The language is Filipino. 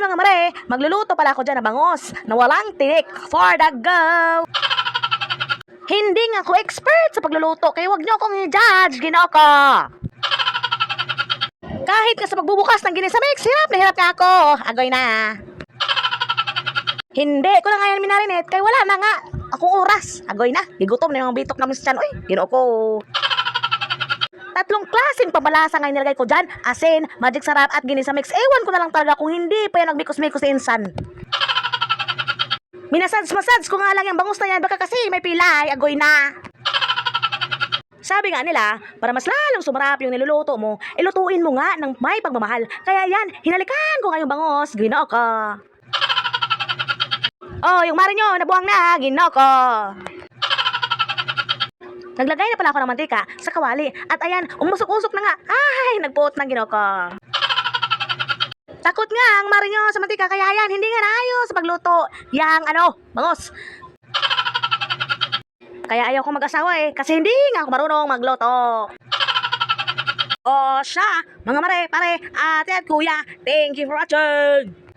mga mare, magluluto pala ako dyan na bangos na walang tinik for the go. Hindi nga ako expert sa pagluluto, kaya wag niyo akong i-judge, ginoko. Kahit nga sa pagbubukas ng ginisamix, hirap na hirap na ako. Agoy na. Hindi ko na nga yan minarinate, kaya wala na nga. Akong oras. Agoy na. Gigutom na yung bitok namin sa tiyan. Uy, ginoo ko. Tatlong klaseng pamalasa nga nilagay ko dyan. Asin, magic sarap at ginisa mix. Ewan ko na lang talaga kung hindi pa yan nagbikos-mikos sa insan. Minasage-massage ko nga lang yung bangus na yan. Baka kasi may pilay. Agoy na. Sabi nga nila, para mas lalong sumarap yung niluluto mo, ilutuin mo nga ng may pagmamahal. Kaya yan, hinalikan ko nga yung bangos. Ginoo. Oh, yung mari nyo, nabuhang na. Ginoo. Naglagay na pala ako ng mantika sa kawali. At ayan, umusok-usok na nga. Ay, nagpuot ng ginoko. Takot nga ang mari nyo sa mantika. Kaya yan, hindi nga naayos sa pagluto. Yang ano, bangos. Kaya ayaw ko mag-asawa eh. Kasi hindi nga ako marunong magluto. O siya, mga mare, pare, ate at kuya, thank you for watching.